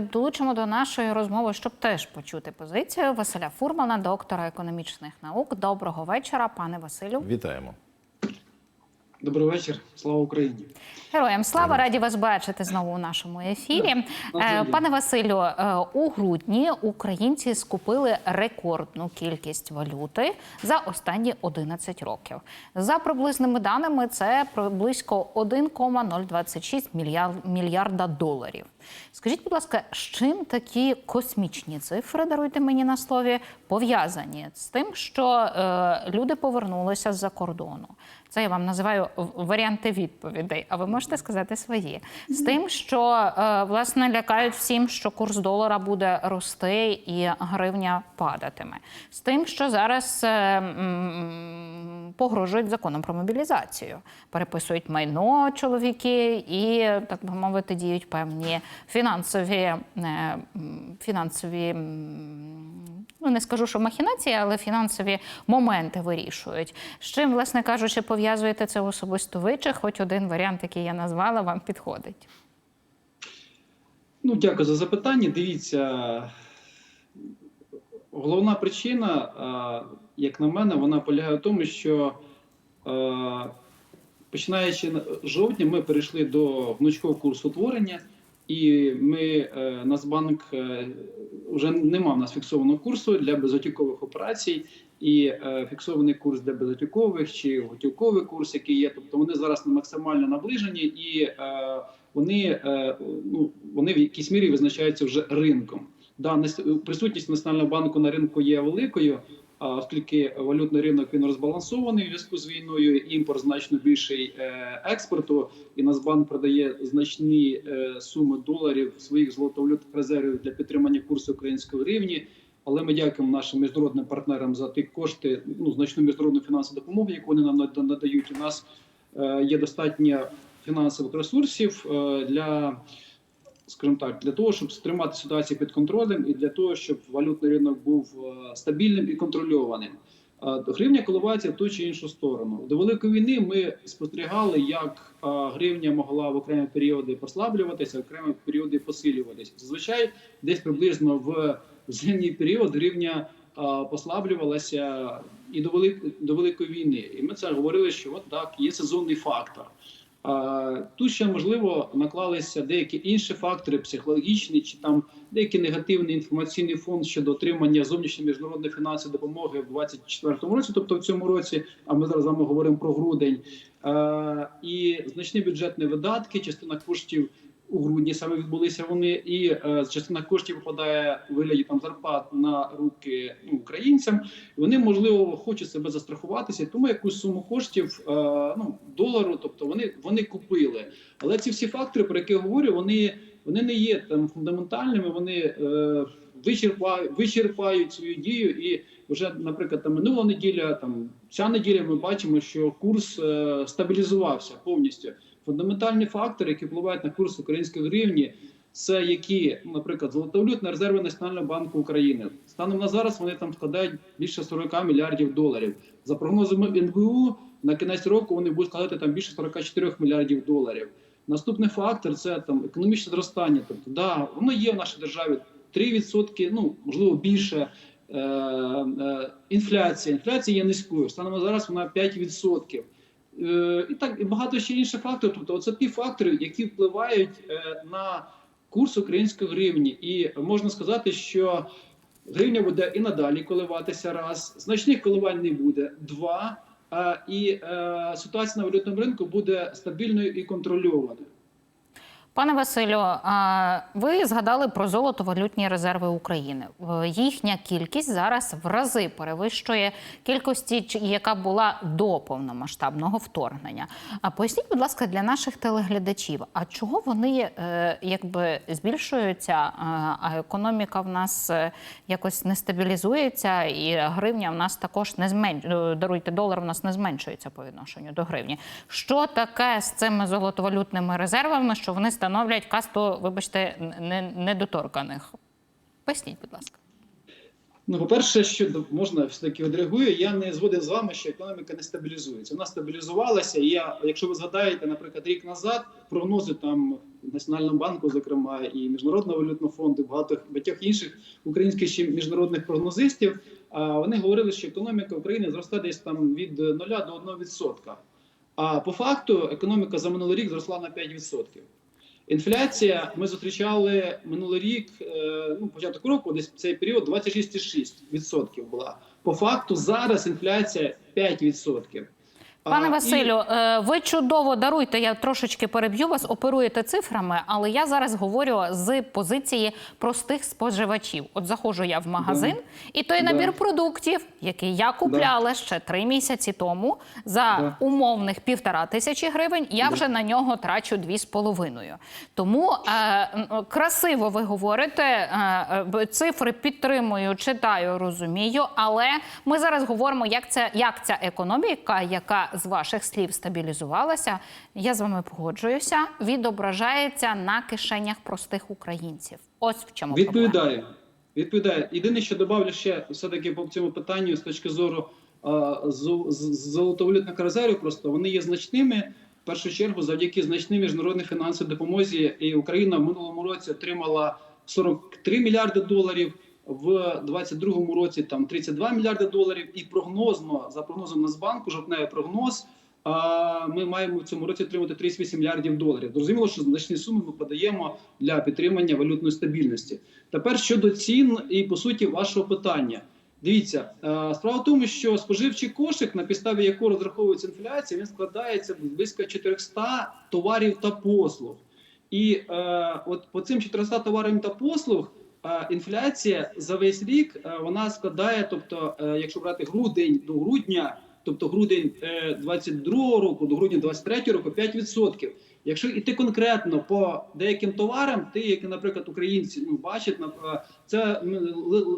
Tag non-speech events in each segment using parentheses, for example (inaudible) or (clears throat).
долучимо до нашої розмови, щоб теж почути позицію Василя Фурмана, доктора економічних наук. Доброго вечора, пане Василю. Вітаємо. Добрий вечір, слава Україні. Героям слава раді вас бачити знову у нашому ефірі. Е, навзаєм. Пане Василю, е, у грудні українці скупили рекордну кількість валюти за останні 11 років. За приблизними даними, це близько 1,026 мільяр- мільярда доларів. Скажіть, будь ласка, з чим такі космічні цифри, даруйте мені на слові, пов'язані з тим, що е, люди повернулися з-за кордону? Це я вам називаю варіанти відповідей. А ви можете сказати свої з тим, що е, власне лякають всім, що курс долара буде рости і гривня падатиме. З тим, що зараз е, погрожують законом про мобілізацію, переписують майно чоловіки і так би мовити діють певні фінансові е, фінансові. Ну, не скажу, що махінації, але фінансові моменти вирішують. З чим, власне кажучи, пов'язуєте це особисто ви, чи хоч один варіант, який я назвала, вам підходить? Ну, дякую за запитання. Дивіться, головна причина, як на мене, вона полягає в тому, що починаючи з жовтня, ми перейшли до гнучкового курсу утворення, і ми е, Нацбанк е, вже нема в нас фіксованого курсу для безготівкових операцій. І е, фіксований курс для безготівкових чи готівковий курс, який є. Тобто вони зараз максимально наближені, і е, вони, е, ну, вони в якійсь мірі визначаються вже ринком. Да, присутність Національного банку на ринку є великою, оскільки валютний ринок він розбалансований у зв'язку з війною, імпорт значно більший е, експорту, і Нацбанк продає значні е, суми доларів своїх золотовалютних резервів для підтримання курсу української гривні. Але ми дякуємо нашим міжнародним партнерам за ті кошти, ну значну міжнародну фінансову допомогу, яку вони нам нада- надають. У нас е, є достатньо фінансових ресурсів для, скажімо так, для того, щоб стримати ситуацію під контролем, і для того, щоб валютний ринок був е, стабільним і контрольованим. Е, Гривня коливається в ту чи іншу сторону. До великої війни ми спостерігали, як е, гривня могла в окремі періоди послаблюватися, в окремі періоди посилюватися. Зазвичай десь приблизно в зимній період гривня послаблювалася і до великої війни. І ми це говорили, що от так є сезонний фактор. Тут ще можливо наклалися деякі інші фактори, психологічні чи там деякий негативний інформаційний фон щодо отримання зовнішньої міжнародної фінансової допомоги в 2024 році, тобто в цьому році. А ми зараз вами говоримо про грудень. І значні бюджетні видатки, частина коштів у грудні саме відбулися вони, і е, частина коштів випадає у вигляді там зарплат на руки ну, українцям. Вони можливо хочуть себе застрахуватися, тому якусь суму коштів е, ну долару, тобто вони вони купили. Але ці всі фактори, про які я говорю, вони, вони не є там фундаментальними. Вони е, вичерпають, вичерпають свою дію і. Вже, наприклад, там минула неділя, там ця неділя, ми бачимо, що курс е, стабілізувався повністю. Фундаментальні фактори, які впливають на курс української гривні, це які, наприклад, золотовалютні резерви Національного банку України. Станом на зараз вони там складають більше 40 мільярдів доларів. За прогнозами НБУ, на кінець року вони будуть складати там більше 44 мільярдів доларів. Наступний фактор це там економічне зростання. Тобто, да, воно є в нашій державі 3%, ну можливо більше. Е, е, інфляція. Інфляція є низькою. Станом на зараз вона 5%. Е, і так і багато ще інших факторів. Тобто, це ті фактори, які впливають е, на курс української гривні. І можна сказати, що гривня буде і надалі коливатися раз, значних коливань не буде два. І е, ситуація на валютному ринку буде стабільною і контрольованою. Пане Василю, ви згадали про золотовалютні резерви України. Їхня кількість зараз в рази перевищує кількості, яка була до повномасштабного вторгнення. А поясніть, будь ласка, для наших телеглядачів, а чого вони е, якби збільшуються, а- а економіка в нас е, якось не стабілізується, і гривня в нас також не зменшується. Даруйте, долар в нас не зменшується по відношенню до гривні. Що таке з цими золотовалютними резервами, що вони становлять касту, вибачте, недоторканих? Поясніть, будь ласка. Ну, по-перше, що можна все таки відреагую. Я не згоден з вами, що економіка не стабілізується. Вона стабілізувалася. І я, якщо ви згадаєте, наприклад, рік назад прогнози там Національного банку, зокрема, і Міжнародного валютного фонду, багато багатьох інших українських ще міжнародних прогнозистів. Вони говорили, що економіка України зросте десь там від 0 до 1%. А по факту економіка за минулий рік зросла на 5%. Інфляція ми зустрічали минулий рік, е, ну початок року, десь цей період 26,6% була. По факту зараз інфляція 5%. Пане А, і- Василю, е, ви чудово даруйте. Я трошечки переб'ю вас, оперуєте цифрами, але я зараз говорю з позиції простих споживачів. От заходжу я в магазин, і той Да. набір продуктів, який я купляла ще три місяці тому, за Да. умовних півтора тисячі гривень, я Да. вже на нього трачу дві з половиною. Тому е, красиво ви говорите, е, е, цифри підтримую, читаю, розумію. Але ми зараз говоримо, як це як ця економіка, яка з ваших слів стабілізувалася, я з вами погоджуюся, відображається на кишенях простих українців. Ось в чому проблема. Відповідаю. Відповідаю. Єдине, що добавлю ще все-таки по цьому питанню з точки зору з- золотовалютних резервів, просто вони є значними. В першу чергу, завдяки значній міжнародній фінансовій допомозі, і Україна в минулому році отримала 43 мільярди доларів. В 22-му році там 32 мільярди доларів, і прогнозно за прогнозом Нацбанку, жовтневий прогноз. Ми маємо в цьому році отримати 38 мільярдів доларів. Зрозуміло, що значні суми ми подаємо для підтримання валютної стабільності. Тепер щодо цін і по суті вашого питання. Дивіться, справа в тому, що споживчий кошик, на підставі якого розраховується інфляція, він складається близько 400 товарів та послуг. І е, от по цим 400 товарам та послуг інфляція за весь рік е, вона складає, тобто, е, якщо брати грудень до грудня, тобто грудень е, 22 року до грудня 23 року, 5%. Якщо йти конкретно по деяким товарам, ти, як, наприклад, українці ну, бачать, е, це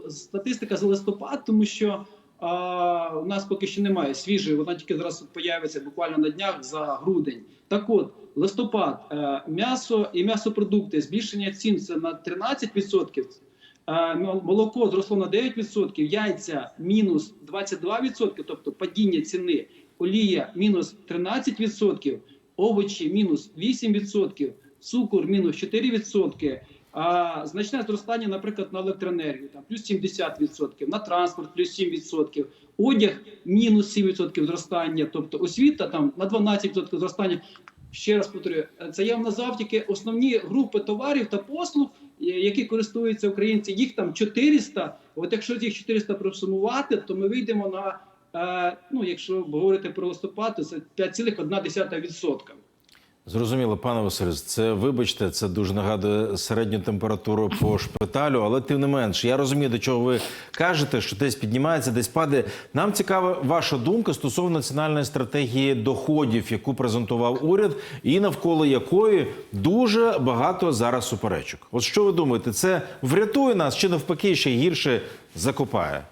статистика за листопад, тому що а, у нас поки що немає свіжої, вона тільки зараз появиться буквально на днях за грудень. Так от, листопад, е, м'ясо і м'ясопродукти, збільшення цін це на 13%. Е, Молоко зросло на 9%, яйця мінус 22%, тобто падіння ціни, олія мінус 13%, овочі мінус 8%, цукор мінус 4%, а значне зростання, наприклад, на електроенергію, там плюс 70%, на транспорт плюс 7%, одяг мінус 7% зростання, тобто освіта там на 12% зростання. Ще раз повторюю, це явно завдяки основні групи товарів та послуг, е, які користуються українці. Їх там 400. От якщо їх 400 просумувати, то ми вийдемо на е, ну, якщо говорити про листопад, то це 5,1%. Зрозуміло, пане Василь, це вибачте, це дуже нагадує середню температуру по шпиталю, але тим не менш, я розумію, до чого ви кажете, що десь піднімається, десь падає. Нам цікава ваша думка стосовно національної стратегії доходів, яку презентував уряд, і навколо якої дуже багато зараз суперечок. От що ви думаєте, це врятує нас чи навпаки ще гірше закопає?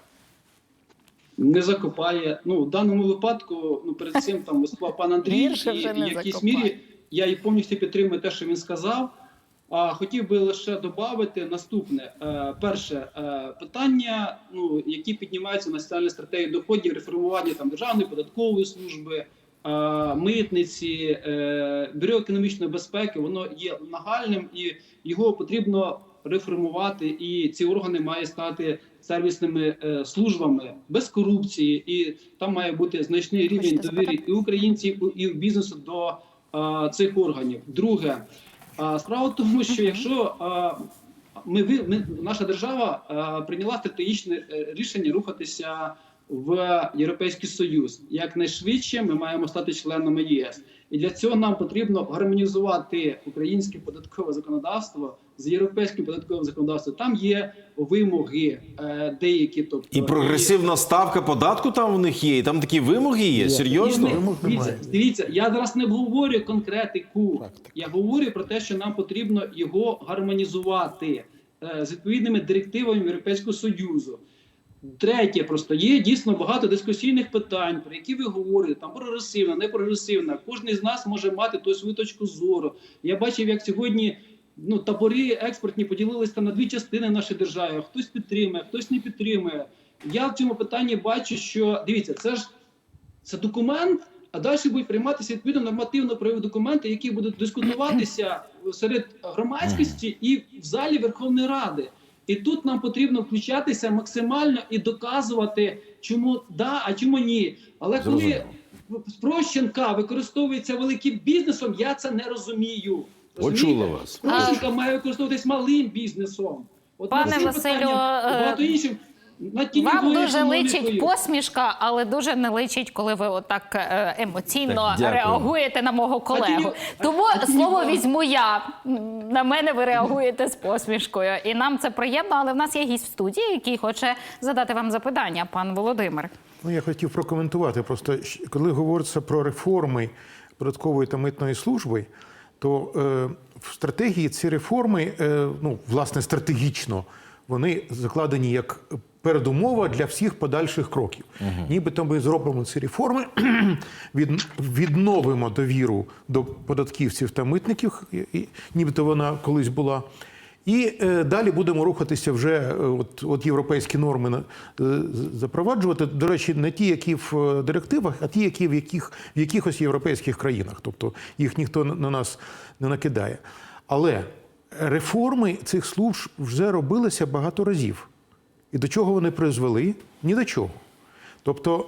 не закопає. Ну, в даному випадку, ну перед цим там виступав пан Андрій, і в якійсь закопає. мірі я і повністю підтримую те, що він сказав. А хотів би лише додати наступне: Е, перше е, питання, ну які піднімаються в національній стратегії доходів, реформування там державної податкової служби, е, митниці, е, бюро економічної безпеки, воно є нагальним і його потрібно реформувати. І ці органи мають стати сервісними е, службами без корупції, і там має бути значний рівень довіри і українців, і бізнесу до цих органів. Друге, справа в тому, що якщо ми, ми наша держава прийняла стратегічне е, рішення рухатися в Європейський Союз. Якнайшвидше ми маємо стати членами ЄС. І для цього нам потрібно гармонізувати українське податкове законодавство з європейським податковим законодавством. Там є вимоги е, деякі, тобто І прогресивна ставка податку там в них є, і там такі вимоги є. Серйозно? Ні, Вимог Дивіться, немає. дивіться, я зараз не говорю конкретику. Практика. Я говорю про те, що нам потрібно його гармонізувати е, з відповідними директивами Європейського Союзу. Третє, просто є дійсно багато дискусійних питань, про які ви говорите, там прогресивна, не прогресивна. Кожен з нас може мати ту свою точку зору. Я бачив, як сьогодні ну, табори експортні поділилися на дві частини в нашій державі. Хтось підтримує, хтось не підтримує. Я в цьому питанні бачу, що дивіться, це ж це документ, а далі будуть прийматися відповідно нормативно правові документи, які будуть дискутуватися серед громадськості і в залі Верховної Ради. І тут нам потрібно включатися максимально і доказувати, чому да, а чому ні. Але коли спрощенка використовується великим бізнесом, я це не розумію. Почула вас. Спрощенка має використовуватись малим бізнесом. От Пане Василю, е, багато інших. На ті Вам дуже личить посмішка, але дуже не личить, коли ви отак е, емоційно Так, реагуєте на мого колегу. Тому слово візьму я. На мене ви реагуєте з посмішкою. І нам це приємно, але в нас є гість в студії, який хоче задати вам запитання, пан Володимир. Ну, я хотів прокоментувати. Просто коли говориться про реформи податкової та митної служби, то е, в стратегії ці реформи, е, ну, власне, стратегічно, вони закладені як передумова для всіх подальших кроків. Нібито ми зробимо ці реформи, (clears throat) від, відновимо довіру до податківців та митників, нібито вона колись була. І е, далі будемо рухатися вже е, от, от європейські норми на- е, запроваджувати. До речі, не ті, які в е, директивах, а ті, які в яких в якихось європейських країнах. Тобто їх ніхто на на нас не накидає. Але реформи цих служб вже робилися багато разів. І до чого вони призвели? Ні до чого. Тобто,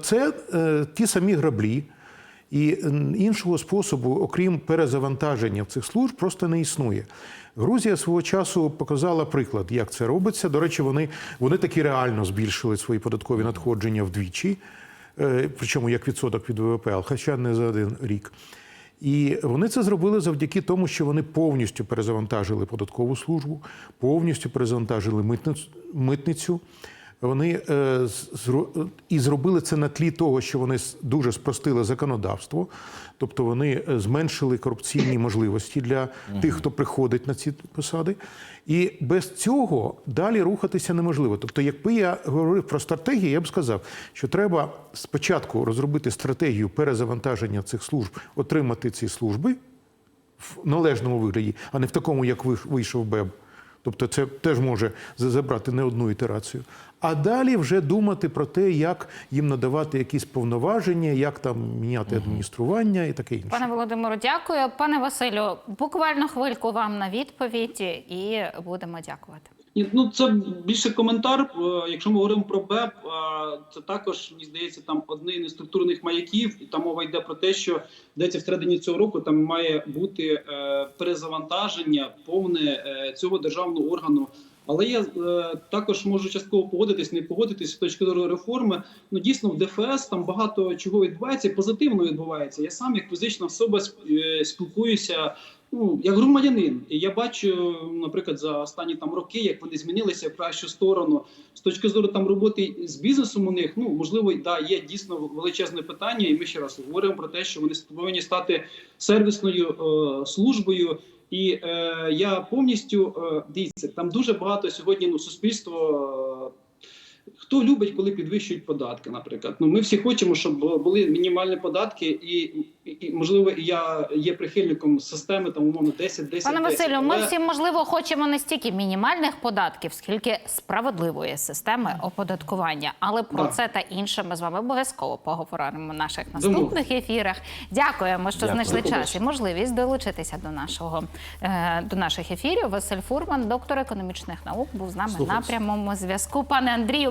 е, це е, ті самі граблі, і іншого способу, окрім перезавантаження цих служб, просто не існує. Грузія свого часу показала приклад, як це робиться. До речі, вони, вони таки реально збільшили свої податкові надходження вдвічі, е, причому як відсоток від ВВП, хоча не за один рік. І вони це зробили завдяки тому, що вони повністю перезавантажили податкову службу, повністю перезавантажили митницю. Вони е, зро- і зробили це на тлі того, що вони дуже спростили законодавство, тобто вони е, зменшили корупційні можливості для тих, хто приходить на ці посади. І без цього далі рухатися неможливо. Тобто, якби я говорив про стратегію, я б сказав, що треба спочатку розробити стратегію перезавантаження цих служб, отримати ці служби в належному вигляді, а не в такому, як ви- вийшов БЕБ. Тобто це теж може за- забрати не одну ітерацію. А далі вже думати про те, як їм надавати якісь повноваження, як там міняти адміністрування і таке інше. Пане Володимиру, дякую. Пане Василю, буквально хвильку вам на відповідь і будемо дякувати. Ні, ну це більше коментар. Е, Якщо ми говоримо про БЕП, е, це також мені здається там один із структурних маяків, і там мова йде про те, що здається, всередині цього року там має бути е, перезавантаження повне цього державного органу. Але я також можу частково погодитись, не погодитись з точки зору реформи. Ну дійсно в ДФС там багато чого відбувається, позитивно відбувається. Я сам як фізична особа сп- спілкуюся ну як громадянин. І я бачу, наприклад, за останні там роки, як вони змінилися в кращу сторону. З точки зору там роботи з бізнесом у них, ну можливо, да, є дійсно величезне питання, і ми ще раз говоримо про те, що вони повинні стати сервісною е, службою. І е, я повністю е, дивіться, там дуже багато сьогодні ну, суспільство. Е, Хто любить, коли підвищують податки, наприклад. Ну, ми всі хочемо, щоб були мінімальні податки, і, і, можливо, я є прихильником системи там умовно 10 10 Пане 10, Василю, ми всі можливо хочемо не стільки мінімальних податків, скільки справедливої системи оподаткування. Але про Да. це та інше ми з вами обов'язково поговоримо в наших наступних ефірах. Дякуємо, що Дякую. знайшли час і можливість долучитися до нашого е, до наших ефірів. Василь Фурман, доктор економічних наук, був з нами на прямому зв'язку. Пане Андрію.